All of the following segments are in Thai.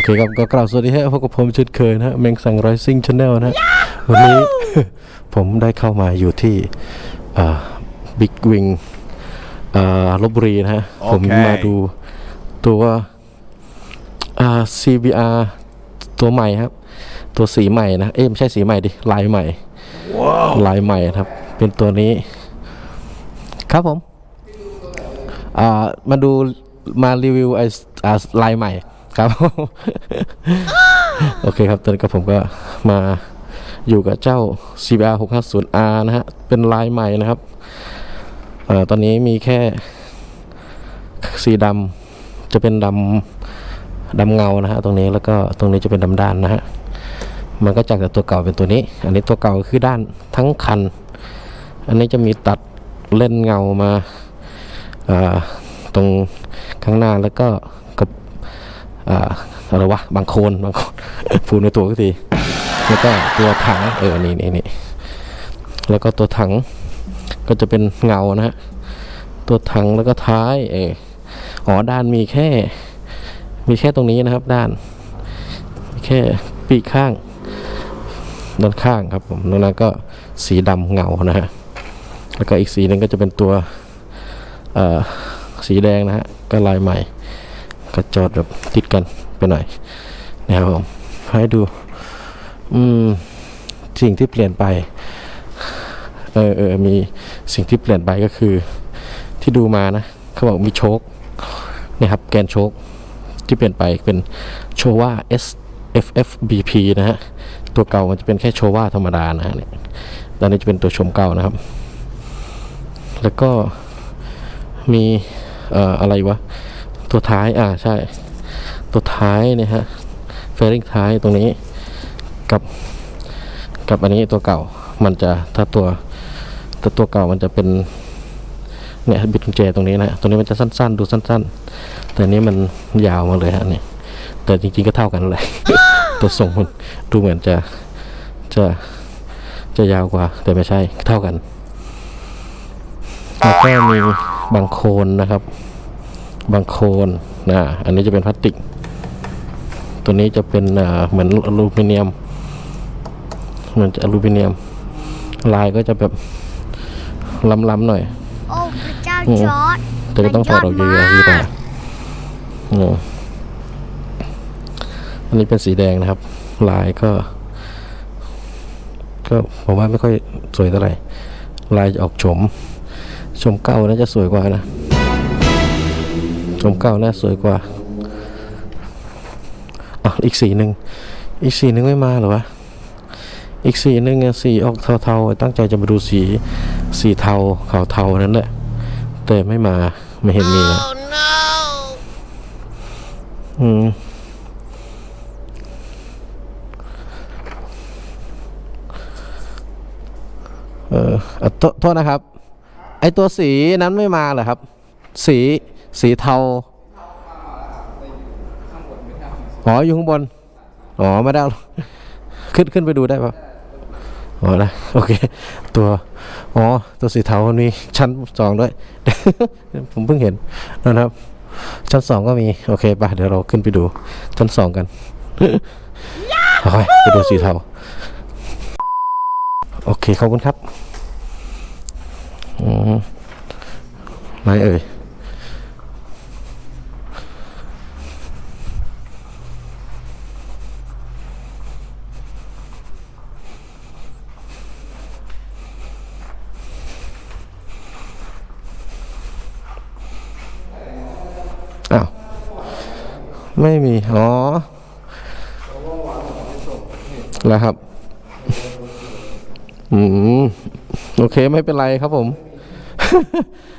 อเคครับก็กล่าวสวัสดีฮะพบกับผมเช่นเคยนะฮะแมงสังไรซิ่งชาแนลนะฮะวันนี้ ผมได้เข้ามาอยู่ที่บิ๊กวิงลบบุรีนะฮะ ผมมาดูตัวอ่า CBR ตัวใหม่ครับ ตัวสีใหม่นะ เอ้ยไม่ใช่สีใหม่ดิ ลายใหม่ ลายใหม่ครับ เป็นตัวนี้ ครับผม อ่า มาดูมารีวิวไอ้อ่าลายใหม่ ครับ โอเคครับตอนนี้ก็ผมก็มาอยู่กับเจ้า CBR 650R นะฮะ เป็นลายใหม่นะครับอตอนนี้มีแค่สีดำจะเป็นดำดำเงานะฮะตรงนี้แล้วก็ตรงนี้จะเป็นดำด้านนะฮะ มันก็จากแต่ตัวเก่าเป็นตัวนี้ อันนี้ตัวเก่าคือด้านทั้งคัน อันนี้จะมีตัดเล่นเงามาาตรงข้างหน้าแล้วก็ อะไรวะบางโคนบางโคนพูในตัวก็ทีแล้วก็ตัวถังเออนี่นี่นี่แล้วก็ตัวถังก็จะเป็นเงานะฮะตัวถังแล้วก็ท้ายเอออ๋อด้านมีแค่ มีแค่ตรงนี้นะครับ ด้านมีแค่ปีกข้าง ด้านข้างครับผมตรงนั้นก็สีดำเงานะฮะแล้วก็อีกสีหนึงก็จะเป็นตัวสีแดงนะฮะก็ลายใหม่ ก็จอดแบบติดกันไปหน่อยนะครับผมให้ดู อืมสิ่งที่เปลี่ยนไป เออเออมีสิ่งที่เปลี่ยนไปก็คือ ที่ดูมานะเขาบอกมีโชคนี่ยครับแกนโชคที่เปลี่ยนไปเป็นโชว่า S F F B P นะฮะตัวเก่ามันจะเป็นแค่โชว่าธรรมดานะฮะเนี่ยด้านนี้จะเป็นตัวชมเก่านะครับ แล้วก็มีเอ่ออะไรวะ ตัวท้ายอ่าใช่ ตัวท้ายนี่ยฮะเฟร i ริงท้ายตรงนี้กับกับอันนี้ตัวเก่ามันจะถ้าตัวถ้าตัวเก่ามันจะเป็นเนี่ยบิดกุญแจตรงนี้นะตรงนี้มันจะสั้น ๆ ดูสั้น ๆ แต่อันนี้มันยาวมาเลยฮะเนี่ยแต่จริงๆก็เท่ากันเลยตัวทรงมันดูเหมือนจะจะจะยาวกว่า แต่ไม่ใช่เท่ากันแล้วก็มีบางโคนนะครับ บางโคนนะอันนี้จะเป็นพลาสติก ตัวนี้จะเป็นอ่าเหมือนอลูมิเนียมเหมือนจะอลูมิเนียม ลายก็จะแบบล้ำๆหน่อย โอ้พระเจ้าอืมจอร์ดแต่ก็ต้องถอดออกเยอะๆดีกว่าอืมอันนี้เป็นสีแดงนะครับ ลายก็ ก็ผมว่าไม่ค่อยสวยเท่าไหร่ ลายจะออกโฉมชมเก่าน่าจะสวยกว่านะ ชมเก่าน่าสวยกว่าอะอีกสีหนึ่งอีกสีหนึ่งไม่มาเหรอวะอีกสีหนึ่งอะสีออกเทาๆ ตั้งใจจะมาดูสีสีเทาขาวเทานั่นแหละ แต่ไม่มาไม่เห็นมีนะอืมเออเอ่อโทโทษนะครับ ไอตัวสีนั้นไม่มาเหรอครับ สี สีเทาอ๋ออยู่ข้างบน อ๋อไม่ได้เอาขึ้นขึ้นไปดูได้ปะอ๋อได้โอเค ตัว อ๋อ ตัวสีเทานมีชั้นสองด้วย ผมเพิ่งเห็นนะครับ ชั้นสองก็มี โอเคป่ะเดี๋ยวเราขึ้นไปดูชั้นสองกันโอเคไปดูสีเทา โอเคขอบคุณครับ อืมไหนเอ่ย ไม่มี อ๋อแล้วครับ อืม โอเคไม่เป็นไรครับผม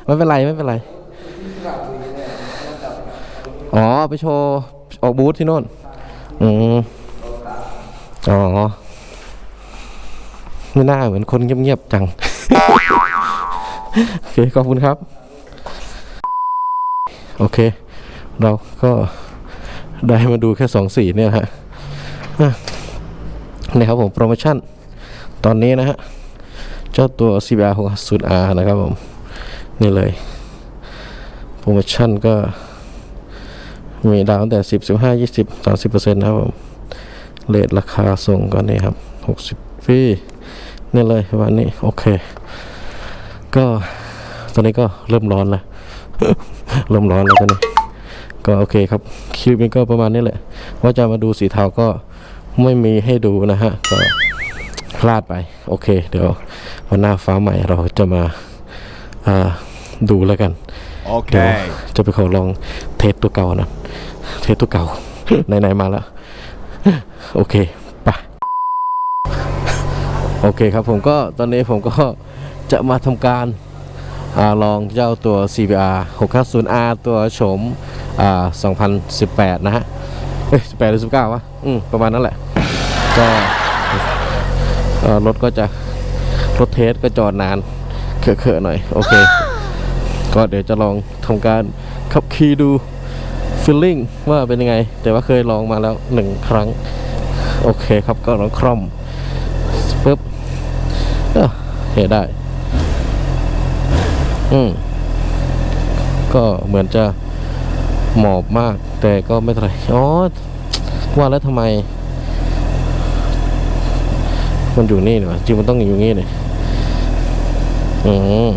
ไม่เป็นไรไม่เป็นไร อ๋อ ไปโชว์ ออกบูธที่โน่น อืม อ๋อ ไม่น่าเหมือนคนเงียบๆจัง โอเค ขอบคุณครับ โอเค เราก็ ได้มาดูแค่สองสีเนี่ยฮะอะครับผมโปรโมชั่นตอนนี้นะฮะ เจ้าตัว CBR 60R นะครับผม นี่เลย โปรโมชั่นก็ มีดาวตั้งแต่สิบสิบห้ายี่สิบสามสิบเปอร์เซ็นต์นะครับผมเลทราคาส่งก็นี่ครับหกสิบปีนี่เลยวันนี้ โอเค ก็ตอนนี้ก็เริ่มร้อนแล้ว เริ่มร้อนแล้วตอนนี้ ก็โอเคครับคลิปนี้ก็ประมาณนี้แหละ ว่าจะมาดูสีเทาก็ไม่มีให้ดูนะฮะ ก็พลาดไป โอเค เดี๋ยววันหน้าฟ้าใหม่เราจะมาอ่าดูแล้วกันเดี๋ยว Okay. จะไปขอลองเทสตัวเก่านะ เทสตัวเก่า ไหนๆมาแล้ว โอเคไปโอเคครับผมก็ตอนนี้ผมก็จะมาทำการอาลองเจ้าตัว CBR 650R ตัวโฉม อ่า2018 นะฮะเอ้ย18 หรือ 19 วะ อืม ประมาณนั้นแหละ ก็รถก็จะ รถเทสก็จอดนานเขอะๆหน่อย โอเค ก็เดี๋ยวจะลองทำการขับขี่ดูฟีลลิ่งว่าเป็นยังไง แต่ว่าเคยลองมาแล้วหนึ่งครั้ง โอเคครับก็ลองคร่อมปึ๊บเอ้อเห็นได้ อืม ก็เหมือนจะ หมอบมาก แต่ก็ไม่เท่าไหร่อ๋อว่าแล้วทำไม มันอยู่นี่เนอะจริงมันต้องอยู่นี่เลยอืม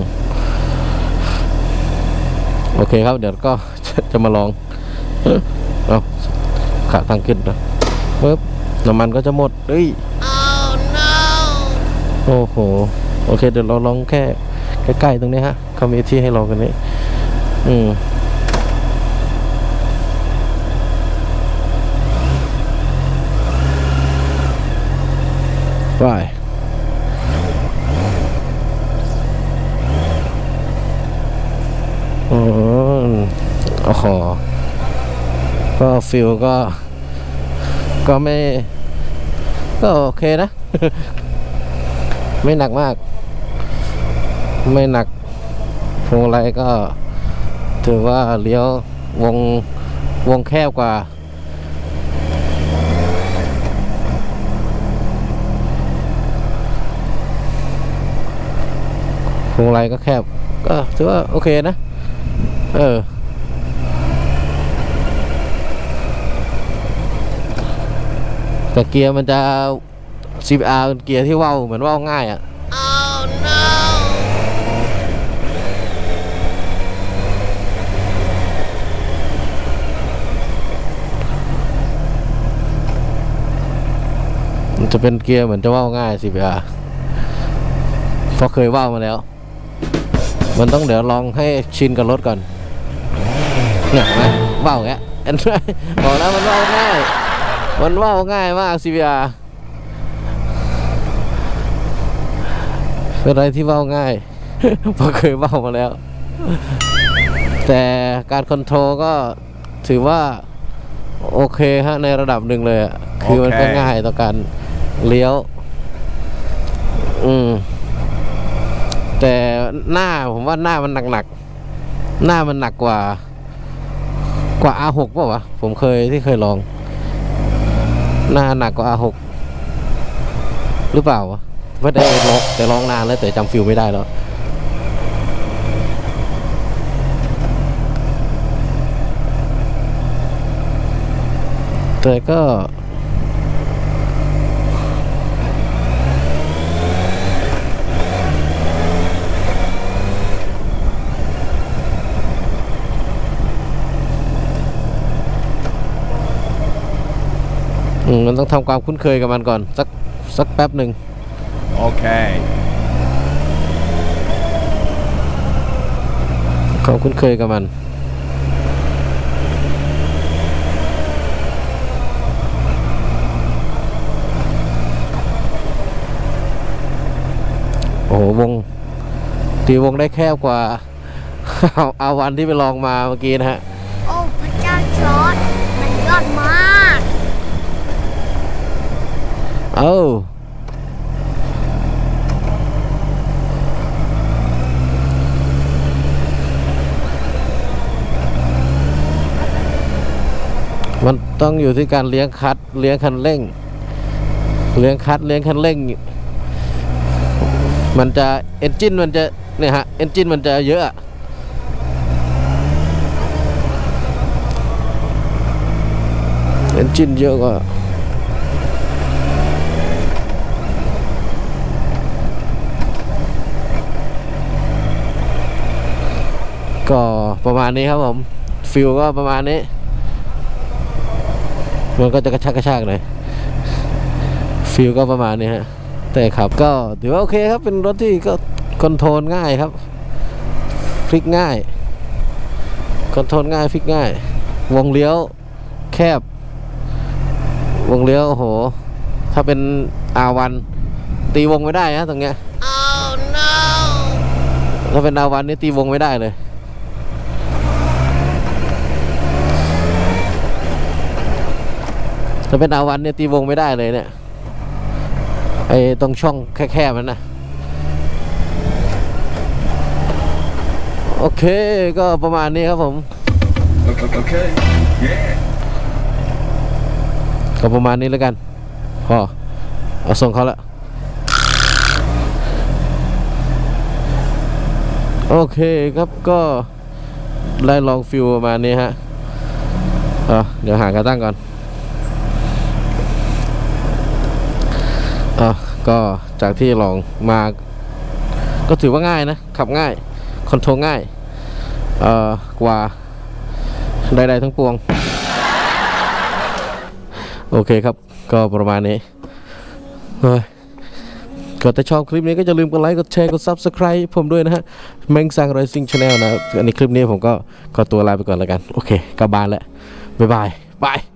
โอเคครับ เดี๋ยวก็จะจะมาลองเอ้อเอาขาตั้งขึ้นนะปึ๊บน้ำมันก็จะหมดเอ้ยโอ้โห โอเค เดี๋ยวเราลองแค่ใกล้ๆตรงนี้ฮะเขามีที่ให้ลองกันนี้ อืม ไปอืมโอ้โหก็ฟิลก็ ก็ไม่ ก็โอเคนะ ไม่หนักมาก ไม่หนักพวงมาลัยก็ ถือว่าเลี้ยววงวงแคบกว่า วงมาลัยก็แคบ ก็ถือว่าโอเคนะ เออ แต่เกียร์มันจะ CBR เป็นเกียร์ที่ว่าวเหมือนว่าวง่ายอะ่ะมันจะเป็นเกียร์เหมือนจะว่าวง่าย CBR เพราะเคยว่าวมาแล้ว มันต้องเดี๋ยวลองให้ชินกับรถก่อนเนี่ยนไหมเว่าแกะเห็นไหมบอกแล้วมันเว่าง่าย มันเว่าง่ายมาก CBR เป็นอะไรที่เว่าง่ายเพราะเคยเว่ามาแล้ว แต่การคอนโทรลก็ถือว่าโอเคฮะในระดับหนึ่งเลยอะคือมันก็ง่ายต่อการเลี้ยว อืม แต่หน้าผมว่าหน้ามันหนักๆหน้ามันหนักกว่ากว่า R6 ป่าวะผมเคยที่เคยลอง หน้าหนักกว่า R6 หรือเปล่าวะไม่ได้ลองแต่ลองนานแล้วแต่จำฟิลไม่ได้แล้วแต่ก็ อืมมันต้องทำความคุ้นเคยกับมันก่อน สักสักแป๊บหนึ่ง Okay. ความคุ้นเคยกับมัน โอ้โห วง ตีวงได้แคบกว่า เอาเอาวันที่ไปลองมาเมื่อกี้นะฮะ โอ้พระเจ้าจอร์ดมันยอดมาก เอ้ามันต้องอยู่ที่การเลี้ยงคัด เลี้ยงคันเร่ง เลี้ยงคัด เลี้ยงคันเร่ง มันจะเอนจินมันจะเนี่ยฮะเอนจินมันจะเยอะเอะมันต้องอยู่ที่กา กว่าก็ประมาณนี้ครับผมฟิลก็ประมาณนี้ มันก็จะกระชากกระชากหน่อยฟิลก็ประมาณนี้ฮะแต่ขับก็ถือว่าโอเคครับเป็นรถที่ก็คอนโทรลง่ายครับฟลิกง่ายคอนโทรลง่ายฟลิกง่าย วงเลี้ยวแคบ วงเลี้ยวโอ้โหถ้าเป็น R1 ตีวงไม่ได้ฮะตรงเนี้ย oh no ถ้าเป็น R1 นี่ตีวงไม่ได้เลย ถ้าเป็น R1 เนี่ยตีวงไม่ได้เลยเนี่ยไอ้ตรงช่องแคบๆมันนะโอเคก็ประมาณนี้ครับผม Okay, okay. Yeah. ก็ประมาณนี้แล้วกันพอเอาส่งเขาละโอเคครับก็ได้ลองฟิลประมาณนี้ฮะเอะเดี๋ยวหากระตั้งก่อน อะก็จากที่ลองมา ก็ถือว่าง่ายนะ ขับง่าย คอนโทรลง่าย เอ่อกว่าใดๆทั้งปวง โอเคครับ ก็ประมาณนี้เฮ้ยก็ถ้าชอบคลิปนี้ก็อย่าลืมกดไลค์ กดแชร์ กด Subscribe ผมด้วยนะฮะ แมงซังไรซิงชาแนลนะ อันนี้คลิปนี้ผมก็ขอตัวลาไปก่อนแล้วกัน โอเคกลับบานแล้ว บ๊ายบาย บาย